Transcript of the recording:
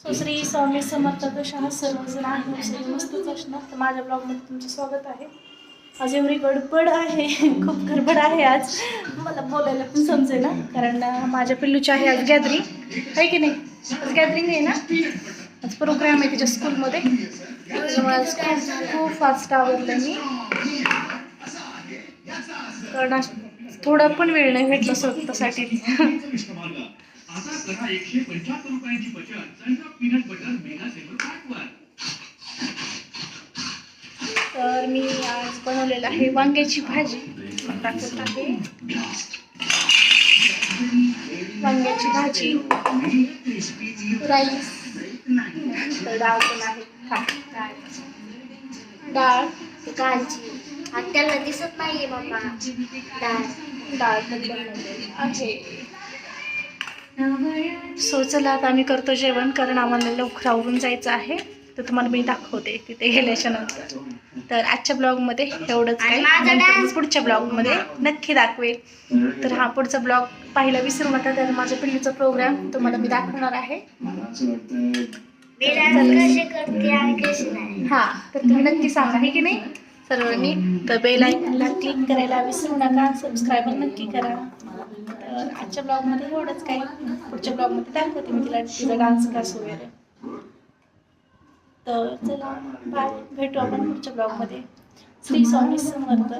So Shri Swami Samarth कशा आहात सर्वजण आहे सगळे मस्तच असणार तर माझ्या ब्लॉगमध्ये तुमचं स्वागत आहे. आज एवढी गडबड आहे. खूप गडबड आहे आज. मला बोलायला पण समजे ना. कारण माझ्या पिल्लूची आहे आज गॅदरिंग आहे की नाही? आज गॅदरिंग आहे ना? आज प्रोग्राम आहे तिच्या स्कूलमध्ये आज खूप खूप फास्ट आवडलं मी. कारण थोडा पण वेळ नाही भेटला स्वतःसाठी. आता करा एकशे पंच्याहत्तर रुपयांची बचत. Sundrop peanut butter mega saver पॅकवर तर मी आज बनवलेलं आहे वांग्याची भाजी. टाकत आहे. वांग्याची भाजी. राईस. तर डाळ पण आहे. हा. डाळ. कालची आत्याला दिसत नाहीये मम्मा डाळ. डाळ पण बनवलेली आहे. सो चला आता आम्ही करतो जेवण. कारण आम्हाला लवकर आवरून जायचं आहे. तर तुम्हाला मी दाखवते तिथे गेल्याच्यानंतर तर आजच्या ब्लॉगमध्ये एवढंच dance. पुढच्या ब्लॉगमध्ये नक्की दाखवेल. तर हा पुढचा ब्लॉग पाहायला विसरू नका तर माझ्या पिल्लीचा प्रोग्राम तुम्हाला मी दाखवणार आहे. हा तर तुम्ही नक्की सांगा हे की नाही? सर्वांनी. तर बेल आयकनला क्लिक करायला विसरू नका सबस्क्राईबर नक्की करा. तर आजच्या ब्लॉगमध्ये एवढंच काही. पुढच्या ब्लॉगमध्ये दाखवते मी तिला तिचा डान्स क्लास वगैरे. तर चला बाय भेटू आपण पुढच्या ब्लॉगमध्ये श्री स्वामी समर्थ.